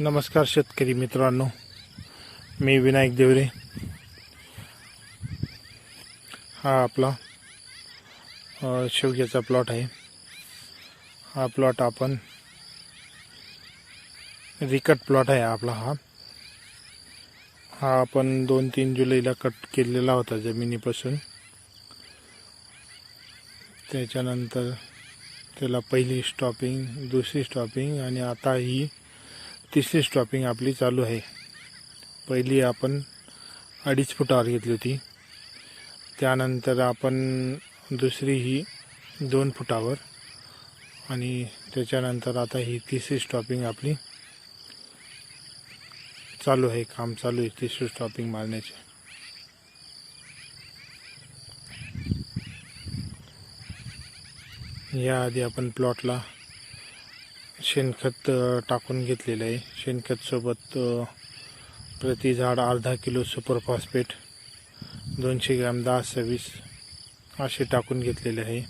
नमस्कार शेतकरी मित्रांनो. मी विनायक देवरे. हा आपला शेवग्याचा प्लॉट आहे. हा प्लॉट आपण रिकट प्लॉट आहे आपला हा. हा आपण दोन तीन जुलैला कट केलेला होता जमिनीपासून. त्याच्यानंतर त्याला पहिली स्टॉपिंग दुसरी स्टॉपिंग आणि आता ही तिसरी स्टॉपिंग आपली चालू आहे. पहिली आपण अडीच फुटावर घेतली होती. त्यानंतर आपण दुसरी ही दोन फुटावर आणि त्याच्यानंतर आता ही तिसरी स्टॉपिंग आपली चालू आहे. काम चालू आहे तिसरी स्टॉपिंग मारण्याचे. याआधी आपण प्लॉटला शेणखत टाकून घेतलेलं आहे. शेणखतसोबत प्रति झाड अर्धा किलो सुपर फॉस्फेट दोनशे ग्रॅम दहा सव्वीस असे टाकून घेतलेले आहे.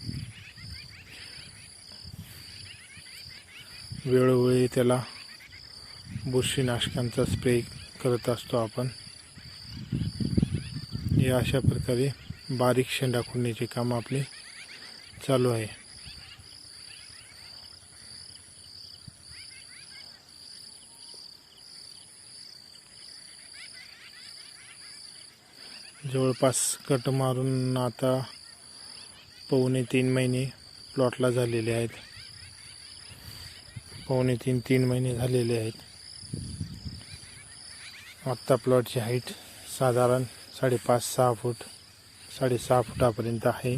वेळोवेळी त्याला बुरशीनाशकांचा स्प्रे करत असतो आपण. या अशा प्रकारे बारीक शेंडा खुडण्याचे काम आपले चालू आहे. जवळपास कट मारून आता पावणे तीन महिने प्लॉटला झालेले आहेत. पावणे तीन तीन महिने झालेले आहेत. आत्ता प्लॉटची हाईट साधारण साडेपाच सहा फूट साडेसहा फुटापर्यंत आहे.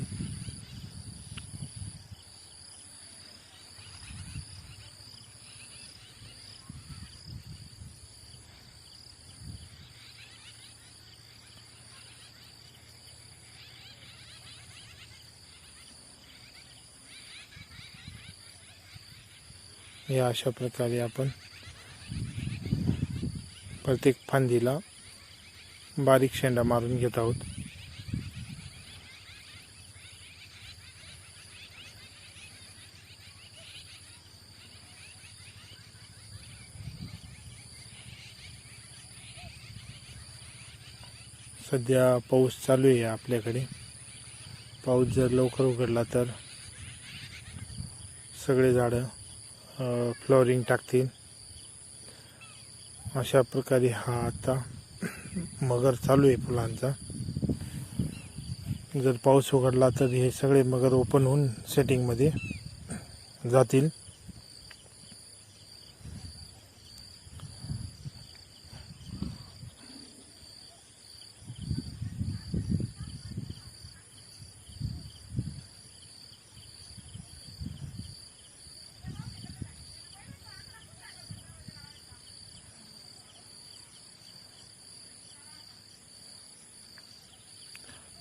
या अशा प्रकारे आपण प्रत्येक फांदीला बारीक शेंडा मारून घेत आहोत. सध्या पाऊस चालू आहे आपल्याकडे. पाऊस जर लवकर उघडला तर सगळे झाडं फ्लोरिंग टाकतील. अशा प्रकारे हा आता मगर चालू आहे फुलांचा. जर पाऊस उघडला तर हे सगळे मगर ओपन होऊन सेटिंगमध्ये जातील.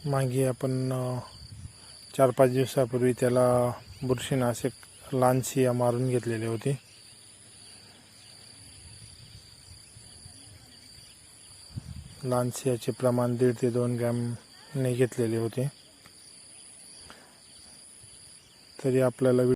मागे आपण चार पाच दिवसापूर्वी त्याला बुरशीनाशक लांसिया मारून घेतलेले होते. लांसियाचे प्रमाण दीड ते दोन ग्रॅमने घेतलेले होते. तरी आपल्याला